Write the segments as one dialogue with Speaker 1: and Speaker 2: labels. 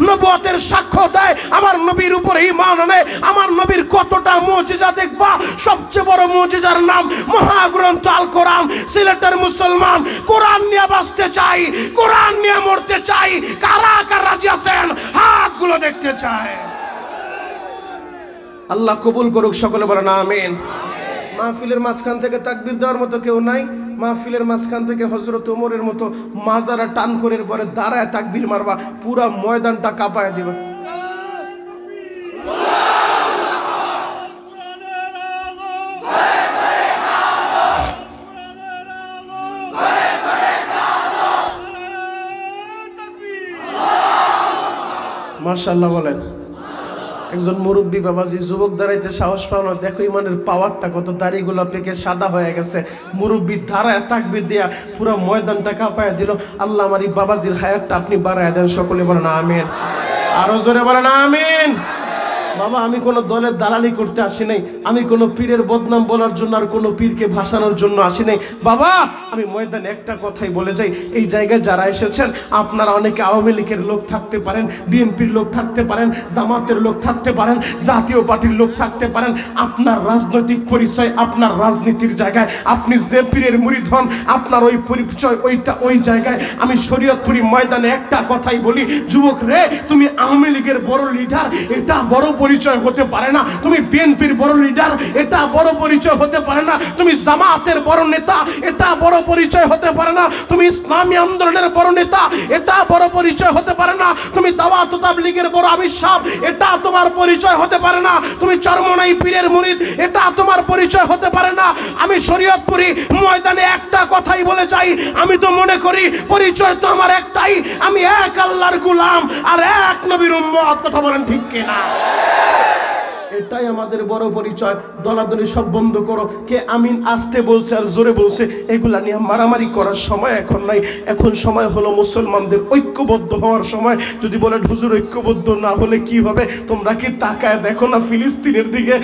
Speaker 1: নবুয়তের সাক্ষ্য দেয়। আমার নবীর উপরে ঈমান আনে। আমার নবীর কতটা মুজিজা দেখবা? সবচেয়ে বড় মুজিজার নাম মহাগ্রন্থ আল কোরআন সিলেটের মুসলমান, কোরআন নিয়ে বাঁচতে চাই, কোরআন নিয়ে মরতে চাই। কারা কারা রাজি আছেন? হাতগুলো দেখতে চায়। আল্লাহ কবুল করুক, সকলে বলেন আমিন। মাহফিলের মাঝখান থেকে তাকবির দেওয়ার মতো কেউ নাই। মাহফিলের মাঝখান থেকে হজরত ওমরের মতো মাজারা টান করে পরে দাঁড়ায় তাকবির মারবা, পুরা ময়দানটা কাঁপায় দিবা। মার্শাল্লাহ বলেন। একজন মুরব্বী বাবাজি, যুবক দাঁড়াইতে সাহস পাওয়া দেখো ইমানের পাওয়ারটা কত, দাড়িগুলো পেকে সাদা হয়ে গেছে। মুরব্বী ধারায় তাকবির দেয়া পুরো ময়দানটা কাঁপায় দিল। আল্লাহ আমার এই বাবাজির হায়ারটা আপনি বাড়ায় দেন, সকলে বলেন আমিন। আরও জোরে বলেন আমিন। বাবা, আমি কোনো দলের দালালি করতে আসি নাই। আমি কোনো পীরের বদনাম বলার জন্য আর কোনো পীরকে ভাসানোর জন্য আসি নাই। বাবা, আমি ময়দানে একটা কথাই বলে যাই। এই জায়গায় যারা এসেছেন, আপনারা অনেকে আওয়ামী লীগের লোক থাকতে পারেন, বিএনপির লোক থাকতে পারেন, জামাতের লোক থাকতে পারেন, জাতীয় পার্টির লোক থাকতে পারেন। আপনার রাজনৈতিক পরিচয়, আপনার রাজনীতির জায়গায়। আপনি যে পীরের মুরিদ হন, আপনার ওই পরিচয় ওইটা ওই জায়গায়। আমি শরীয়তপুরি ময়দানে একটা কথাই বলি, যুবক রে, তুমি আওয়ামী লীগের বড় লিডার এটা বড় পরিচয় হতে পারে না। তুমি বিএনপির বড় লিডার এটা বড় পরিচয় হতে পারে না। তুমি জামাতের বড় নেতা, এটা বড় পরিচয় হতে পারে না। তুমি ইসলামী আন্দোলনের বড় নেতা, এটা বড় পরিচয় হতে পারে না। তুমি দাওয়াত তাবলীগের বড় আবির্ভাব এটা তোমার পরিচয় হতে পারে না। তুমি চরমনাই পীরের মুরিদ, এটা তোমার পরিচয় হতে পারে না। আমি শরীয়তপুরি ময়দানে একটা কথাই বলে যাই, আমি তো মনে করি পরিচয় তো আমার একটাই। আমি এক আল্লাহর গুলাম আর এক নবীর উম্মত, কথা বলেন ঠিক কিনা? Yeah. এটাই আমাদের বড় পরিচয়। দলাদলি সব বন্ধ করো। কে আমিন আসতে বলছে আর জোরে বলছে, এগুলা নিয়ে মারামারি করার সময় এখন নাই। এখন সময় হলো মুসলমানদের ঐক্যবদ্ধ হওয়ার সময়। যদি বলেন, হুজুর, ঐক্যবদ্ধ না হলে কি হবে? তোমরা কি তাকায় দেখো না ফিলিস্তিনের দিকে?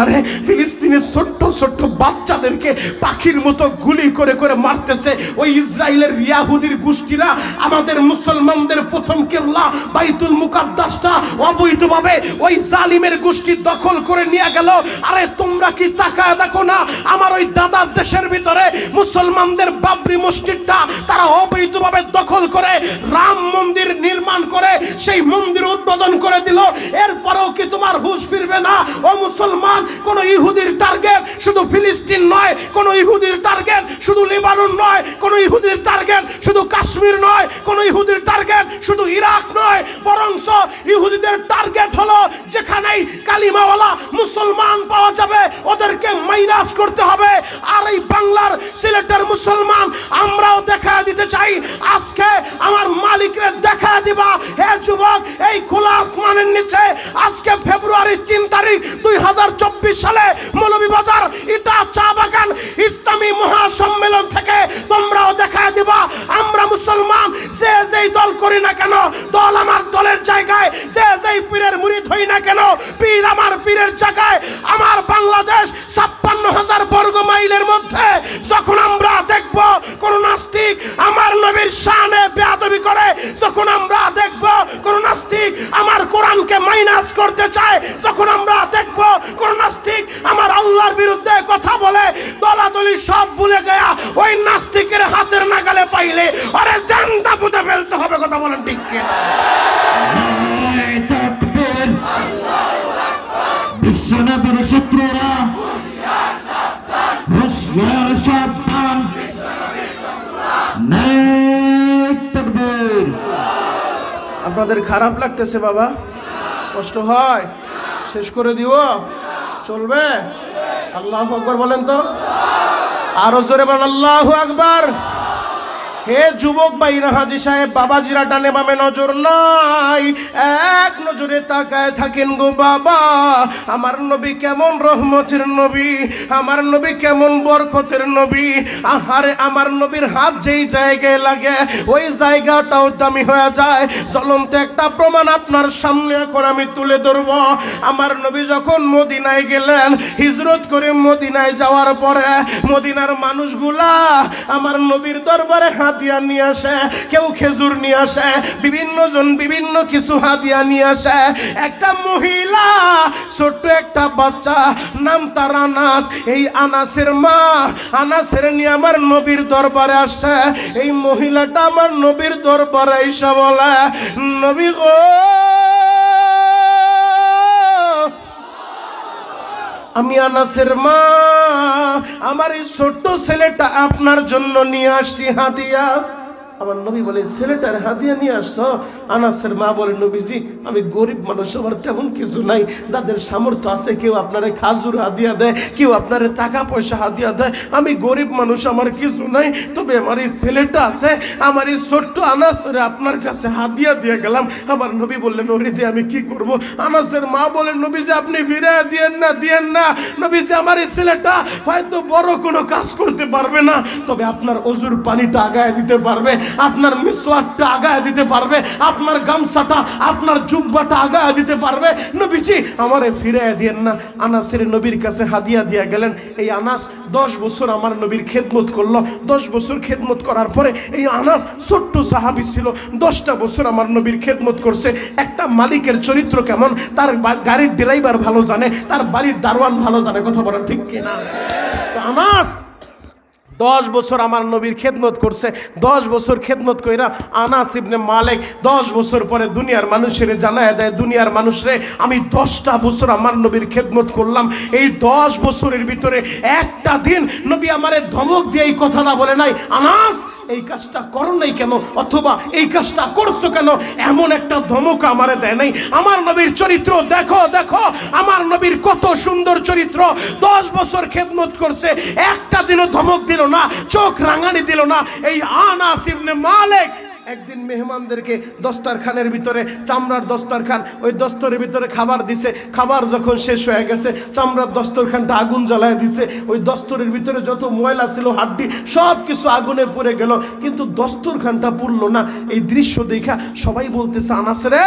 Speaker 1: আরে ফিলিস্তিনের ছোট্ট ছোট্ট বাচ্চাদেরকে পাখির মতো গুলি করে করে মারতেছে। ওই ইসরায়েলের ইয়াহুদির গোষ্ঠীরা, আমাদের মুসলমানদের প্রথম কেবলা, বাইতুল মুকাদ্দাসটা অবৈধভাবে ওই জালিমের গোষ্ঠী দখল করে নিয়ে গেল। আরে তোমরা কি তাকায় দেখো না? আমার ওই দাদার দেশের ভিতরে মুসলমানদের বাবরি মসজিদটা তারা অবৈধভাবে দখল করে, রাম মন্দির নির্মাণ করে, সেই মন্দির উদ্বোধন করে দিল। এরপরেও কি তোমার হুশ ফিরবে না? ও মুসলমান, কোন ইহুদির টার্গেট শুধু ফিলিস্তিন নয়, কোন ইহুদির টার্গেট শুধু লিবানন নয়, কোন ইহুদির টার্গেট শুধু কাশ্মীর নয়, কোন ইহুদির টার্গেট শুধু ইরাক নয়। বরংস ইহুদিদের টার্গেট হলো যেখানেই কালিমাওয়ালা মুসলমান পাওয়া যাবে, ওদেরকে মাইনাস করতে হবে। আর এই বাংলার সিলেটের মুসলমান, আমরাও দেখা দিতে চাই। আজকে আমার মালিকরে দেখা দিবা। হে যুবক, এই খোলা আসমানের নিচে আজকে ফেব্রুয়ারি তিন তারিখ দুই হাজার চব্বিশ সালে মৌলভীবাজার ইটা চা বাগান ইসলামী মহাসম্মেলন থেকে তোমরাও দেখা দিবা। আমরা মুসলমান, যে যেই দল করি না কেন, দল আমার দলের জায়গায়, যে যেই পীরের মুড়ি হই না কেন, পীর আমার পীরের জায়গায় আমার বাংলাদেশ ছাপ্পান্ন হাজার বর্গ মাইলের মধ্যে যখন আমরা দেখব কোন নাস্তিক আমার নবীর শানে বেয়াদবি করে, যখন আমরা দেখব কোন নাস্তিক আমার কোরআনকে মাইনাস করতে চায়, যখন আমরা দেখব কোন নাস্তিক আমার আল্লাহর বিরুদ্ধে কথা বলে, দলাদলি সব ভুলে গেয়া ওই নাস্তিকের হাতের নাগালে পাইলে, আরে জানতা পুঁতে ফেলতে হবে, কথা বলেন ঠিক কিনা?
Speaker 2: নারায় শত্রুরা। হুঁশিয়ার সাবধান
Speaker 1: আপনাদের খারাপ লাগতেছে বাবা? কষ্ট হয়? শেষ করে দিও। চলবে? আল্লাহ আকবর বলেন তো। আরও জোরে বলেন, আল্লাহ আকবর। হে যুবক ভাইরা, হাজি সাহেব, বাবাজিরা ডানে বামে নজর নাই। এক নজরে তাকায় থাকেন গো বাবা, আমার নবী কেমন রহমতের নবী, আমার নবী কেমন বরকতের নবী। আহারে, আমার নবীর হাত যেই জায়গায় লাগে, ওই জায়গাটাও দামি হয়ে যায়। জ্বলন্ত একটা প্রমাণ আপনার সামনে এখন আমি তুলে ধরব। আমার নবী যখন মদিনায় গেলেন, হিজরত করে মদিনায় যাওয়ার পরে মদিনার মানুষগুলা আমার নবীর দরবারে হাত হাদিয়া নিয়ে আসে, কেউ খেজুর নিয়ে আসে বিভিন্ন জন বিভিন্ন কিছু হাতিয়া নিয়ে আসে। একটা মহিলা, ছোট্ট একটা বাচ্চা, নাম তার আনাস। এই আনাসের মা, আনাসের নিয়ে আমার নবীর দরবারে আসছে এই মহিলাটা আমার নবীর দরবারে এসে বলে, নবী গো আমি আনাসের মা আমার এই ছোট্ট ছেলেটা আপনার জন্য নিয়ে আসছি হাতিয়া আমার নবী বলে, ছেলেটার হাতিয়া নিয়ে আসছো? আনাসের মা বলে, নবীজি, আমি গরিব মানুষ, আমার তেমন কিছু নাই। যাদের সামর্থ্য আছে, কেউ আপনারে খাজুর হাদিয়া দেয়, কেউ আপনারে টাকা পয়সা হাতিয়া দেয়। আমি গরিব মানুষ, আমার কিছু নাই। তবে আমার এই ছেলেটা আছে, আমার এই ছোট্ট আনাসের আপনার কাছে হাতিয়া দিয়ে গেলাম। আমার নবী বললেন, ওরে দিয়ে আমি কি করব? আনাসের মা বলেন নবী যে আপনি ফিরে দিয়েন না দিয়েন না। নবী যে আমার এই ছেলেটা হয়তো বড় কোনো কাজ করতে পারবে না, তবে আপনার অজুর পানিটা আগায় দিতে পারবে। আপনার মিসওয়াকটা আগায় দিতে পারবে, আপনার গামছাটা, আপনার জুব্বাটা আগায় দিতে পারবে। নবীজি, আমারে ফিরে দিয়েন না। আনাসের নবীর কাছে হাদিয়া দিয়া গেলেন, এই আনাস, দশ বছর আমার নবীর খেদমত করল। দশ বছর খেদমত করার পরে এই আনাস ছোট্ট সাহাবি ছিল। দশটা বছর আমার নবীর খেদমত করছে। একটা মালিকের চরিত্র কেমন? তার গাড়ির ড্রাইভার ভালো জানে, তার বাড়ির দারোয়ান ভালো জানে। কথা বলেন ঠিক কিনা? আনাস দশ বছর আমার নবীর খেদমত করছে, দশ বছর খেদমত কইরা আনাস ইবনে মালিক দশ বছর পরে দুনিয়ার মানুষের জানায় দেয়, দুনিয়ার মানুষরে আমি দশটা বছর আমার নবীর খেদমত করলাম। এই দশ বছরের ভিতরে একটা দিন নবী আমারে ধমক দিয়ে এই কথাটা বলে নাই, আনাস এই কাজটা করো নাই কেন? অথবা এই কাজটা করছ কেন? এমন একটা ধমক আমারে দেয় নাই। আমার নবীর চরিত্র, দেখো দেখো, আমার নবীর কত সুন্দর চরিত্র। দশ বছর খেদমত করছে, একটা দিনও ধমক দিল না, চোখ রাঙানি দিল না। এই আনাস ইবনে মালিক একদিন মেহমানদেরকে দস্তারখানের ভিতরে, চামড়ার দস্তারখান, ওই দস্তরের ভিতরে খাবার দিছে। খাবার যখন শেষ হয়ে গেছে, চামড়ার দস্তরখানটা আগুন জ্বালায় দিছে। ওই দস্তরের ভিতরে যত ময়লা ছিল, হাড্ডি সব কিছু আগুনে পড়ে গেল। কিন্তু দস্তরখানটা পুড়লো না। এই দৃশ্য দেখা সবাই বলতেছে আনাস রে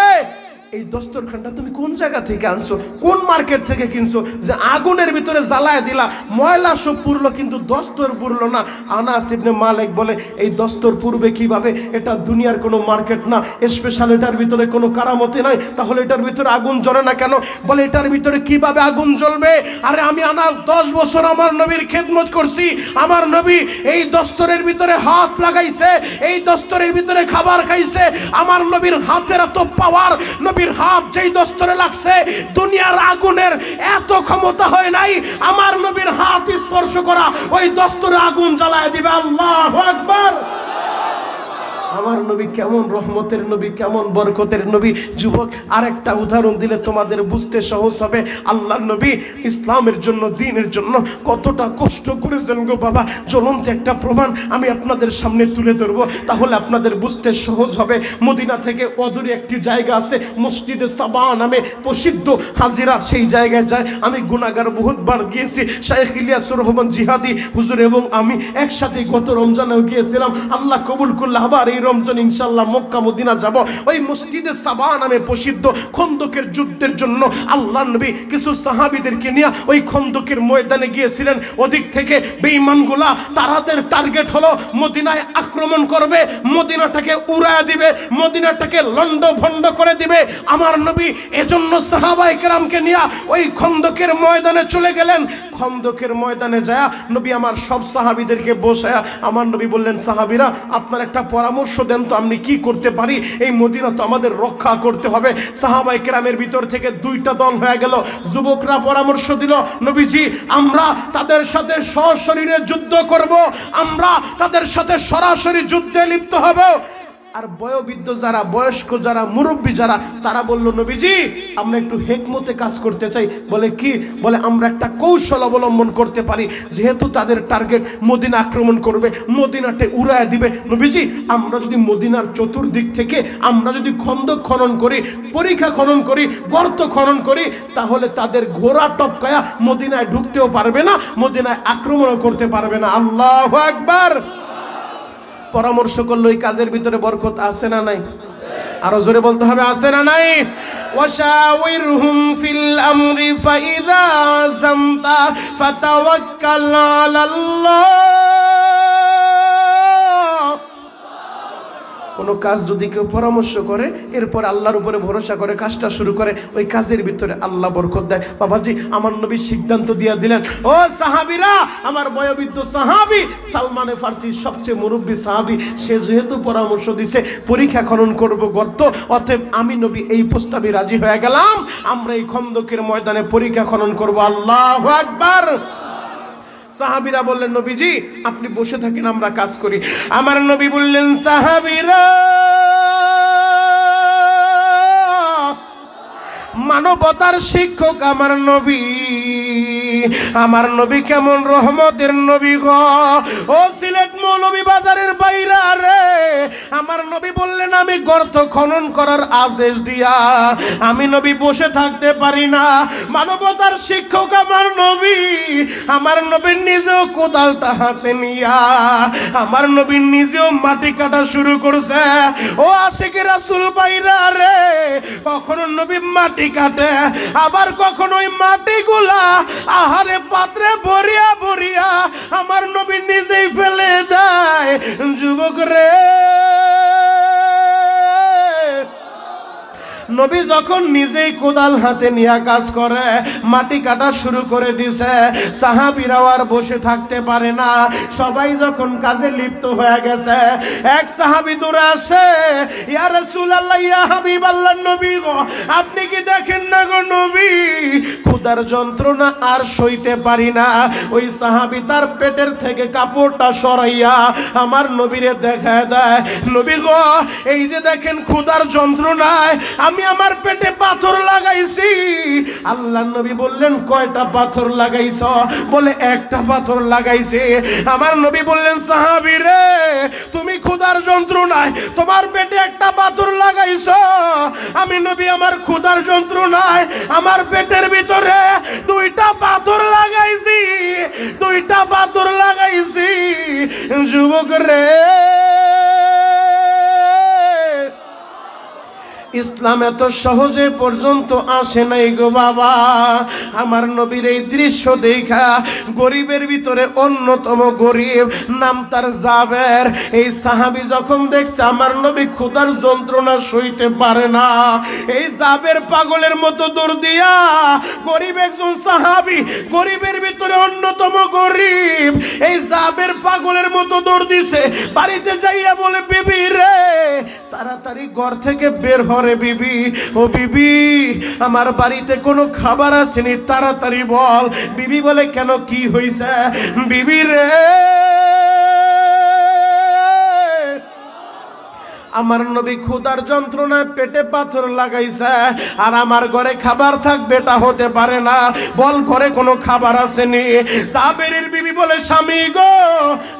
Speaker 1: এই দস্তরখানটা তুমি কোন জায়গা থেকে আনছো? কোন মার্কেট থেকে কিনছো? যে আগুনের ভিতরে জ্বালায় দিলা, ময়লা সব পুরলো, কিন্তু দস্তর পুরলো না। আনাস ইবনে মালিক বলে, এই দস্তর পূর্বে কীভাবে? এটা দুনিয়ার কোনো মার্কেট না। স্পেশাল এটার ভিতরে কোনো কারামতি নাই। তাহলে এটার ভিতরে আগুন জ্বলে না কেন? বলে, এটার ভিতরে কীভাবে আগুন জ্বলবে? আরে আমি আনাস, দশ বছর আমার নবীর খেদমত করছি। আমার নবী এই দস্তরের ভিতরে হাত লাগাইছে, এই দস্তরের ভিতরে খাবার খাইছে। আমার নবীর হাতের এত পাওয়ার নবীর হাত যেই দস্তরে লাগছে, দুনিয়ার আগুনের এত ক্ষমতা হয় নাই, আমার নবীর হাত স্পর্শ করা, ওই দস্তরে আগুন জ্বালায় দিবে। আল্লাহ আকবার। আমার নবী কেমন রহমতের নবী, কেমন বরকতের নবী? যুবক, আরেকটা উদাহরণ দিলে তোমাদের বুঝতে সহজ হবে। আল্লাহর নবী ইসলামের জন্য, দিনের জন্য কতটা কষ্ট করেছেন গো বাবা। জ্বলন্ত একটা প্রমাণ আমি আপনাদের সামনে তুলে ধরবো। তাহলে আপনাদের বুঝতে সহজ হবে। মদিনা থেকে অদূরে একটি জায়গা আছে, মসজিদে সাবা নামে প্রসিদ্ধ হাজিরা সেই জায়গায় যায়। আমি গুনাগার বহুতবার গিয়েছি শাইখ ইলিয়াসুর রহমান জিহাদি হুজুর এবং আমি একসাথে গত রমজানেও গিয়েছিলাম। আল্লাহ কবুল করলে আবার এই রমজান ইনশাল্লাহ মক্কা, মদিনা যাব। ওই মসজিদে সাবা নামে প্রসিদ্ধ খন্দকের যুদ্ধের জন্য আল্লাহ নবী কিছু সাহাবিদেরকে নিয়ে ওই খন্দকের ময়দানে গিয়েছিলেন। ওদিক থেকে বেঈমানগুলা তারাদের টার্গেট হলো মদিনায় আক্রমণ করবে, মদিনাটাকে উড়ায় দিবে, মদিনাটাকে লন্ড ভন্ড করে দিবে। আমার নবী এজন্য সাহাবাই কেরামকে নিয়ে ওই খন্দকের ময়দানে চলে গেলেন। খন্দকের ময়দানে যায় নবী আমার সব সাহাবিদেরকে বসায়া আমার নবী বললেন, সাহাবিরা, আপনার একটা পরামর্শ দেন তো আমি কি করতে পারি? এই মদিনা তো আমাদের রক্ষা করতে হবে। সাহাবাই কেরামের ভিতর থেকে দুইটা দল হয়ে গেল। যুবকরা পরামর্শ দিল, নবীজি, আমরা তাদের সাথে সশরীরে যুদ্ধ করব। আমরা তাদের সাথে সরাসরি যুদ্ধে লিপ্ত হব। আর বয়োবৃদ্ধ যারা, বয়স্ক যারা, মুরব্বী যারা, তারা বলল, নবীজি, আমরা একটু হেকমতে কাজ করতে চাই। বলে কি? বলে, আমরা একটা কৌশল অবলম্বন করতে পারি। যেহেতু তাদের টার্গেট মদিনা আক্রমণ করবে, মদিনাতে উড়ায় দিবে। নবীজি, আমরা যদি মদিনার চতুর্দিক থেকে, আমরা যদি খন্দ খনন করি, পরীক্ষা খনন করি, গর্ত খনন করি, তাহলে তাদের ঘোড়া টপকায়া মদিনায় ঢুকতেও পারবে না, মদিনায় আক্রমণও করতে পারবে না। আল্লাহ একবার পরামর্শ করলো এই কাজের ভিতরে বরকত আছে না নাই আরো জোরে বলতে হবে আছে না নাই وشاورهم في الأمر فإذا عزمت فتوكل على الله কোনো কাজ যদি কেউ পরামর্শ করে, এরপর আল্লাহর উপরে ভরসা করে কাজটা শুরু করে, ওই কাজের ভিতরে আল্লাহ বরকত দেয়। বাবাজি, আমার নবী সিদ্ধান্ত দিয়ে দিলেন, ও সাহাবিরা, আমার বয়োবৃদ্ধ সাহাবি, সালমানে ফার্সি সবচেয়ে মুরব্বী সাহাবি, সে যেহেতু পরামর্শ দিছে, পরীক্ষা খনন করব গর্ত, অতএব আমি নবী এই প্রস্তাবে রাজি হয়ে গেলাম, আমরা এই খন্দকের ময়দানে পরীক্ষা খনন করব। আল্লাহ একবার সাহাবিরা বললেন, নবীজি, আপনি বসে থাকেন, আমরা কাজ করি। আমার নবী বললেন, সাহাবিরা, মানবতার শিক্ষক আমার নবী। আমার নবী কেমন রহমতের নবী গ? ও সিলেট মৌলবী বাজারের বাইরা রে। আমার নবী বললেন, আমি গর্ত খনন করার আদেশ দিয়া আমি নবী বসে থাকতে পারি না। মানবতার শিক্ষক আমার নবী। আমার নবী নিজেও কোদালটা হাতে নিয়া। আমার নবী নিজেও মাটি কাটা শুরু করছে। ও আশিক রাসুল বাইরা রে। কখনো নবী মাটি কাটে, আবার কখনো ওই মাটিগুলা আহারে পাত্রে ভরিয়া ভরিয়া আমার নবী নিজেই ফেলে দেয়। যুবক রে। নবী যখন নিজেই কোদাল হাতে নিয়ে কাজ করে, মাটি কাটা শুরু করে দিছে, সাহাবিরাও আর বসে থাকতে পারে না। সবাই যখন কাজে লিপ্ত হয়ে গেছে, এক সাহাবি দূরে আসে, ইয়া রাসূলুল্লাহ, ইয়া হাবিবাল্লাহ, নবী গো, আপনি কি দেখেন না গো নবী? ক্ষুধার যন্ত্রণা আর সইতে পারি না। ওই সাহাবি তার পেটের থেকে কাপড়টা সরাইয়া আমার নবীরে দেখা দেয়, নবী গো, এই যে দেখেন ক্ষুধার যন্ত্রণায়, আমি আমার পেটে পাথর লাগাইছি। আল্লাহ নবী বললেন, কয়টা পাথর লাগাইছ? বলে, একটা পাথর লাগাইছে। আমার নবী বললেন, সাহাবি রে, তুমি ক্ষুধার যন্ত্রণায় তোমার পেটে একটা পাথর লাগাইছ। আমি নবী, আমার ক্ষুধার যন্ত্রণায় আমার পেটের ভিতরে দুইটা পাথর লাগাইছি, দুইটা পাথর লাগাইছি। যুবক রে ইসলাম এত সহজে পর্যন্ত আসে নাই গো বাবা। আমার নবীর এই দৃশ্য দেখা গরিবের ভিতরে অন্যতম গরিব, নাম তার জাবের। এই সাহাবি যখন দেখছে আমার নবী ক্ষুধার যন্ত্রণা সইতে পারে না, এই জাবের পাগলের মতো দৌড় দিয়া গরিব একজন সাহাবি গরিবের ভিতরে অন্যতম গরিব, এই জাবের পাগলের মতো দৌড় দিছে। বাড়িতে যাইয়া বলে, বিবি রে, তাড়াতাড়ি ঘর থেকে বের হরে বিবি, ও বিবি, আমার বাড়িতে কোনো খাবার আসেনি, তাড়াতাড়ি বল। বিবি বলে, কেন কি হইছে? বিবি রে আমার নবী ক্ষুধার যন্ত্রণায় পেটে পাথর লাগাইছে, আর আমার ঘরে খাবার থাকবে এটা হতে পারে না। বল, ঘরে কোনো খাবার আসেনি। সাবেরের বিবি বলে, স্বামী গো,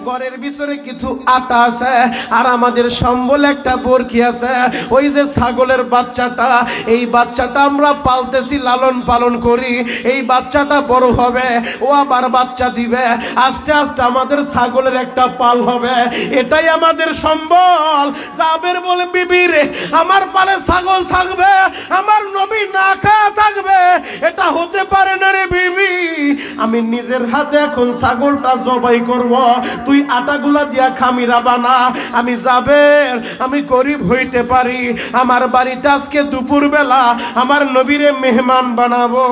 Speaker 1: ঘরের ভিতরে কিছু আটা আছে, আর আমাদের সম্বল একটা বরকি আছে। ওই যে ছাগলের বাচ্চাটা, এই বাচ্চাটা আমরা পালতেছি, লালন পালন করি। এই বাচ্চাটা বড় হবে, ও আবার বাচ্চা দিবে। আস্তে আস্তে আমাদের ছাগলের একটা পাল হবে। এটাই আমাদের সম্বল। জাবের বলে, বিবি আমার পালে ছাগল থাকবে, আমার নবী না খাওয়া থাকবে। এটা হতে পারে না রে বিবি। আমি নিজের হাতে এখন ছাগলটা জবাই করব। তুই আটাগুলা দিয়া খামিরা বানা। আমি যাবের আমি গরিব হইতে পারি। আমার বাড়িতে আজকে দুপুর বেলা আমার নবীরে মেহমান বানাবো।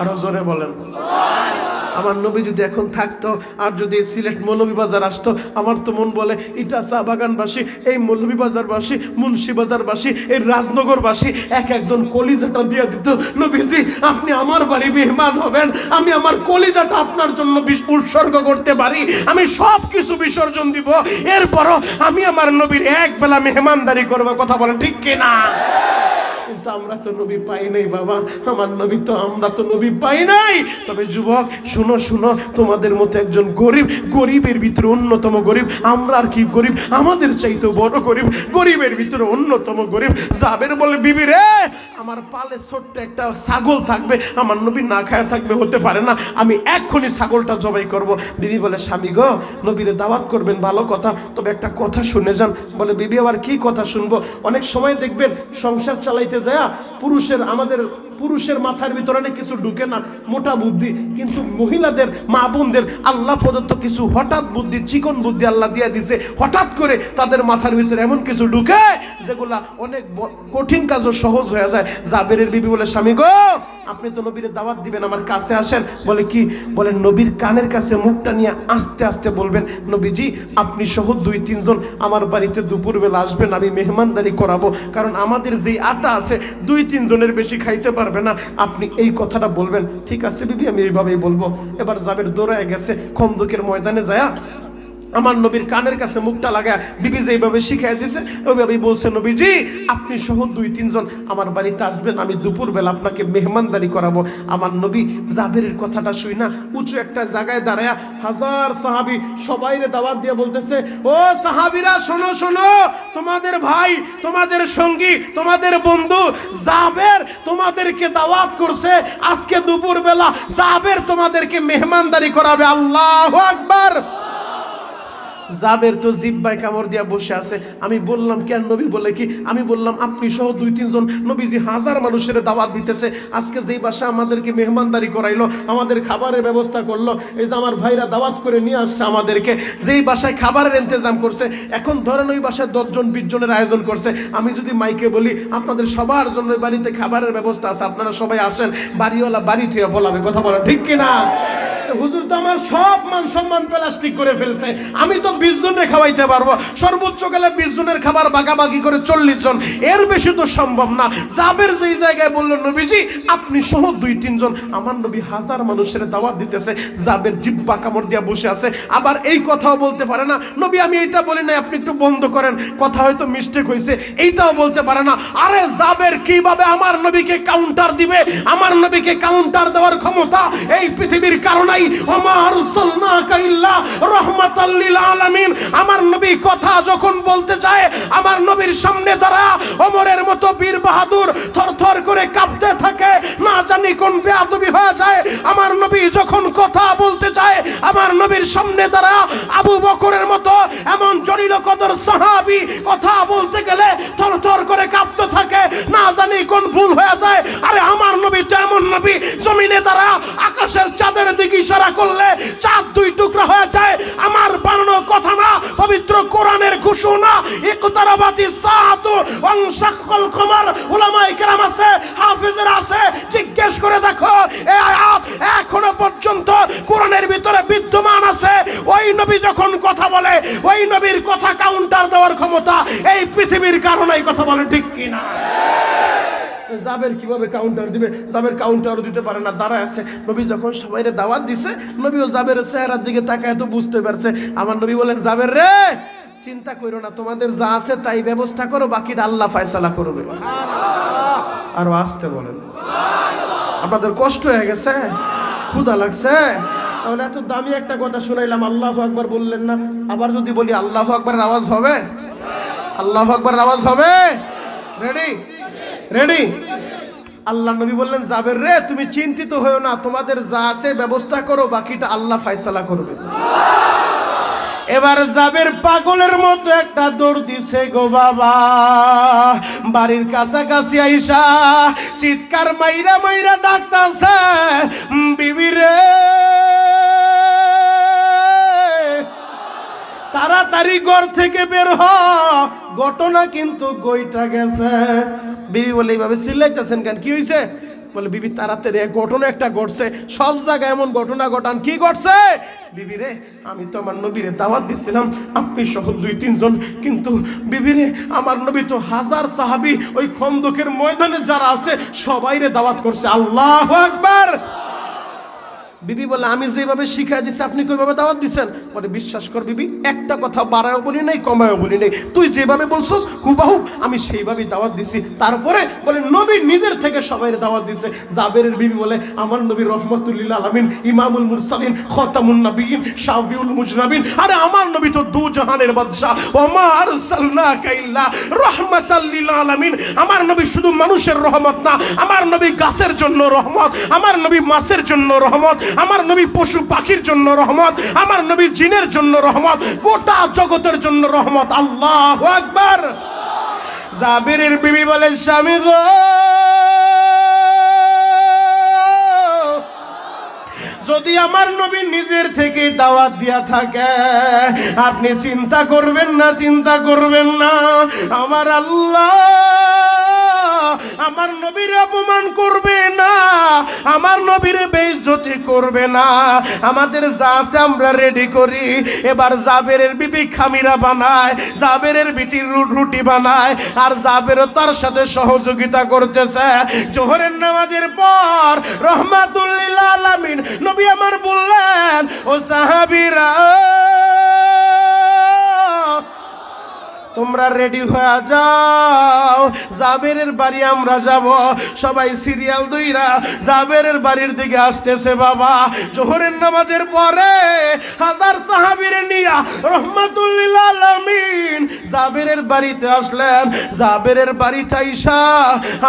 Speaker 1: আরও জোরে বলেন। আমার নবী যদি এখন থাকতো, আর যদি সিলেট মৌলভীবাজার আসতো, আমার তো মন বলে, ইটা চা বাগানবাসী, এই মৌলভীবাজারবাসী, মুন্সিবাজারবাসী, এই রাজনগরবাসী, এক একজন কলিজাটা দিয়ে দিত, নবীজি, আপনি আমার বাড়ি মেহমান হবেন, আমি আমার কলিজাটা আপনার জন্য উৎসর্গ করতে পারি, আমি সব কিছু বিসর্জন দিব, এরপরও আমি আমার নবীর এক বেলা মেহমানদারি করব, কথা বলেন ঠিক কিনা? কিন্তু আমরা তো নবী পাই নাই, বাবা, আমার নবী তো, আমরা তো নবী পাই নাই। তবে যুবক শুনো শুনো, তোমাদের মতো একজন গরিব, গরিবের ভিতরে অন্যতম গরিব, আমরা আর কি গরিব? আমাদের চাইতে বড় গরিব, গরিবের ভিতরে অন্যতম গরিব। যাবের বলে, বিবি রে, আমার পালে ছোট্ট একটা ছাগল থাকবে, আমার নবী না খায়া থাকবে, হতে পারে না। আমি এক্ষুনি ছাগলটা জবাই করব। বিবি বলে, স্বামী গো, নবীরে দাওয়াত করবেন, ভালো কথা। তবে একটা কথা শুনে যান। বলে, বিবি, আবার কি কথা শুনব? অনেক সময় দেখবেন, সংসার চালাইতে যায় পুরুষের আমাদের পুরুষের মাথার ভিতরে অনেক কিছু ঢুকে না, মোটা বুদ্ধি। কিন্তু মহিলাদের, মা বোনদের, আল্লাহ প্রদত্ত কিছু হঠাৎ বুদ্ধি, চিকন বুদ্ধি আল্লাহ দিয়ে দিছে। হঠাৎ করে তাদের মাথার ভিতরে এমন কিছু ঢুকে যেগুলা অনেক কঠিন কাজও সহজ হয়ে যায়। জাবেরের বিবি বলে, স্বামী গো, আপনি তো নবীর দাওয়াত দিবেন, আমার কাছে আসেন। বলে কি? বলে, নবীর কানের কাছে মুখটা নিয়ে আস্তে আস্তে বলবেন, নবীজি, আপনি সহ দুই, তিনজন আমার বাড়িতে দুপুরবেলা আসবেন, আমি মেহমানদারি করাবো। কারণ আমাদের যেই আটা আছে, দুই, তিনজনের বেশি খাইতে পারবে না। আপনি এই কথাটা বলবেন, ঠিক আছে বিবি, আমি এইভাবেই বলব। এবার জাবের দৌড়ায় গেছে খন্দকের ময়দানে যায় আমার নবীর কানের কাছে মুখটা লাগায় বিবি যেইভাবে শিখাই দিছে, ওইভাবেই বলছে, নবীজি, আপনি সহ দুই, তিনজন আমার বাড়িতে আসবেন, আমি দুপুরবেলা আপনাকে মেহমানদারি করাবো। আমার নবী জাবেরের কথাটা শুই না, উঁচু একটা জায়গায় দাঁড়ায় হাজার সাহাবি সবাইরে দাওয়াত দিয়ে বলতেছে, ও সাহাবিরা, শোনো শোনো, তোমাদের ভাই, তোমাদের সঙ্গী, তোমাদের বন্ধু জাবের তোমাদেরকে দাওয়াত করছে, আজকে দুপুরবেলা জাবের তোমাদেরকে মেহমানদারি করাবে। আল্লাহ আকবার। জাবের তো জিব্বাই কামড় দিয়া বসে আছে। আমি বললাম, কেন নবী? বলে কি, আমি বললাম, আপনি সহ দুই তিনজন নবীজি হাজার মানুষের দাওয়াত দিতেছে। আজকে যেই বাসা আমাদেরকে মেহমানদারি করাইলো, আমাদের খাবারের ব্যবস্থা করল, এই যে আমার ভাইরা দাওয়াত করে নিয়ে আসছে আমাদেরকে, যেই বাসায় খাবারের ইন্তজাম করছে, এখন ধরেন ওই বাসায় দশজন, বিশ জনের আয়োজন করছে। আমি যদি মাইকে বলি, আপনাদের সবার জন্য বাড়িতে খাবারের ব্যবস্থা আছে, আপনারা সবাই আসেন, বাড়িওয়ালা বাড়ি থেকে বলাবে কথা বলেন ঠিক কিনা? হুজুর তো আমার সব মান সম্মান প্লাস্টিক করে ফেলছে। আমি তো বিশ জনের খাওয়াইতে পারব। সর্বোচ্চ গেলে বিশ জনের খাবার বাগাবাগি করে চল্লিশ জন। এর বেশি তো সম্ভব না। জাবের যেই জায়গায় বলল, নবীজি, আপনি সহ দুই তিনজন আমার নবী হাজার মানুষের দাওয়াত দিতেছে, জাবের জিব্বা কামড় দিয়া বসে আছে। আবার এই কথাও বলতে পারে না। নবী, আমি এইটা বলি না আপনি একটু বন্ধ করেন। কথা হয়তো মিস্টেক হয়েছে। এইটাও বলতে পারে না। আরে জাবের কীভাবে আমার নবীকে কাউন্টার দিবে? আমার নবীকে কাউন্টার দেওয়ার ক্ষমতা এই পৃথিবীর কারণেই। ওমার সাল্লাকা ইল্লা রাহমাতাল লিল আলামিন, আমার নবী কথা যখন বলতে চায়, আমার নবীর সামনে দাঁড়া ওমরের মতো বীর বাহাদুর থরথর করে কাঁপতে থাকে। না জানি কোন বেয়াদবি হয়ে যায়। আমার নবী যখন কথা বলতে চায়, আমার নবীর সামনে তারা আবু বকরের মতো এমন জলিল কদর সাহাবি কথা বলতে গেলে থরথর করে কাঁপতে থাকে। না জানি কোন ভুল হয়ে যায়। আরে আমার নবী তো এমন নবী, জমিনে তারা আকাশের চাঁদের দিকে ইশারা করলে চাঁদ দুই টুকরা হয়ে যায়। আমার পবিত্র কোরআনের ঘোষণা ইকতারাবাতি সাহাতু অংশাকল কমার উলামায়ে কেরাম আছে, হাফেজের আছে, জিজ্ঞেস করে দেখো, এই আয়াত এখনও পর্যন্ত কোরআনের ভিতরে বিদ্যমান আছে। ওই নবী যখন কথা বলে, ওই নবীর কথা কাউন্টার দেওয়ার ক্ষমতা এই পৃথিবীর কারণেই কথা বলেন ঠিক কিনা? জাবের কীভাবে কাউন্টার দিবে? জাবের কাউন্টারও দিতে পারে না, দাঁড়ায় আছে। নবী যখন সবাইরে দাওয়াত দিছে নবী নবীও জাবের চেহারার দিকে তাকায় তো বুঝতে পারছে। আমার নবী বলেন, জাবের রে, চিন্তা করো না, তোমাদের যা আছে তাই ব্যবস্থা করো, বাকিটা আল্লাহ ফয়সালা করবে। আরও আসতে বলেন। আপনাদের কষ্ট হয়ে গেছে? ক্ষুদা লাগছে? তাহলে এত দামি একটা কথা শুনাইলাম, আল্লাহ আকবার বললেন না? আবার যদি বলি, আল্লাহ আকবার আওয়াজ হবে? আল্লাহ আকবার আওয়াজ হবে? রেডি রেডি আল্লাহ নবী বললেন, যাবের রে, তুমি চিন্তিত হয়েও না, তোমাদের যা আছে ব্যবস্থা করো, বাকিটা আল্লাহ ফায়সালা করবে। এবার জাবের পাগলের মতো একটা দৌড় দিছে গো বাবা। বাড়ির কাছাকাছি আইসা চিৎকার মাইরা মাইরা ডাকতাছে বিবি রে। তাড়াতাড়ি ঘর থেকে বের হ। ঘটনা কিন্তু গইটা গেছে। বিবি বলে এইভাবে চিল্লাইতেছেন কেন? কি হয়েছে বলে, বিবি, তাড়াতাড়ি ঘটনা একটা ঘটছে। সব জায়গায় এমন ঘটনা ঘটান। কি ঘটছে? বিবি রে, আমি তো আমার নবীরে দাওয়াত দিছিলাম। আপনি সহ দুই, তিনজন। কিন্তু বিবি রে, আমার নবী তো হাজার সাহাবি। ওই খন্দকের ময়দানে যারা আছে, সবাইরে দাওয়াত করছে। আল্লাহ আকবার! বিবি বলে আমি যেভাবে শিখাই দিছি, আপনি কীভাবে দাওয়াত দিছেন? বলে, বিশ্বাস কর বিবি, একটা কথা বাড়ায়ও বলি নাই, কমায়ও বলি নাই। তুই যেভাবে বলছস হুবাহুব আমি সেইভাবেই দাওয়াত দিছি। তারপরে বলে, নবী নিজের থেকে সবাই দাওয়াত দিছে। জাবেরের বিবি বলে, আমার নবী রহমতুল্লিল আলামিন, ইমামুল মুরসালিন, খতামুন নবীন শাফিউল মুজনাবিন। আরে, আমার নবী তো দু জাহানের বাদশা ওমা আরসালনাকা ইল্লা রাহমাতাল লিল আলামিন। আমার নবী শুধু মানুষের রহমত না, আমার নবী গাছের জন্য রহমত, আমার নবী মাছের জন্য রহমত আমার নবী পশু পাখির জন্য রহমত, আমার নবী জিনের জন্য রহমত, গোটা জগতের জন্য রহমত। আল্লাহ আকবর। জাবিরের বিবি বলে, স্বামী গো। যদি আমার নবী নিজের থেকে দাওয়াত দিয়া থাকে, আপনি চিন্তা করবেন না, চিন্তা করবেন না। আমার আল্লাহ আমার নবীর অপমান করবে না, আমার নবীর বেইজ্জতি করবে না। আমাদের যা আছে আমরা রেডি করি। এবার জাবেরের বিবি খামিরা বানায়, জাবেরের বিটির রুটি বানায়, আর জাবেরও তার সাথে সহযোগিতা করতেছে। জোহরের নামাজের পর রহমাতুল্লিল আলামিন নবী আমার বললেন, ও সাহাবীরা তোমরা রেডি হয়ে যাও। জাবেরের বাড়ি আমরা যাব। সবাই সিরিয়াল দুইরা জাবেরের বাড়ির দিকে আসতেছে বাবা। জোহরের নামাজের পরে হাজার সাহাবীর নিয়া রহমাতুল্লিল আলামিন জাবেরের বাড়িতে আসলেন। জাবেরের বাড়িতে আইসা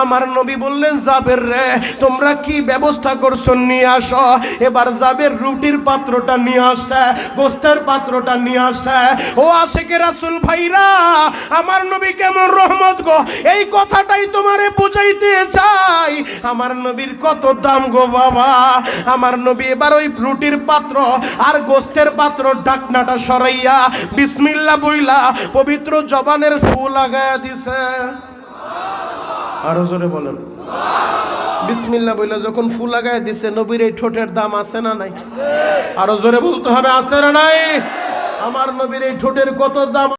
Speaker 1: আমার নবী বললেন, জাবের রে, তোমরা কি ব্যবস্থা করছ? নিয়ে আসো। এবার জাবের রুটির পাত্রটা নিয়ে আসছে গোস্তের পাত্রটা নিয়ে আসছে ও আশেকে রাসুল ভাইরা আমার নবী কেমন রহমত গো? এই কথাটাই তোমারে বুঝাইতে চাই। আমার নবীর কত দাম গো বাবা? আমার নবী এবার ওই রুটির পাত্র আর গোস্তের পাত্র ডাকনাটা সরাইয়া বিসমিল্লা বইলা পবিত্র জবানের ফুল লাগায়া দিছে। আরও জোরে বলেন। বিসমিল্লা বইলা যখন ফুল লাগায় দিছে, নবীর এই ঠোঁটের দাম আছে না নাই? আরও জোরে বলতে হবে, আছে না নাই? আমার নবীর এই ঠোঁটের কত দাম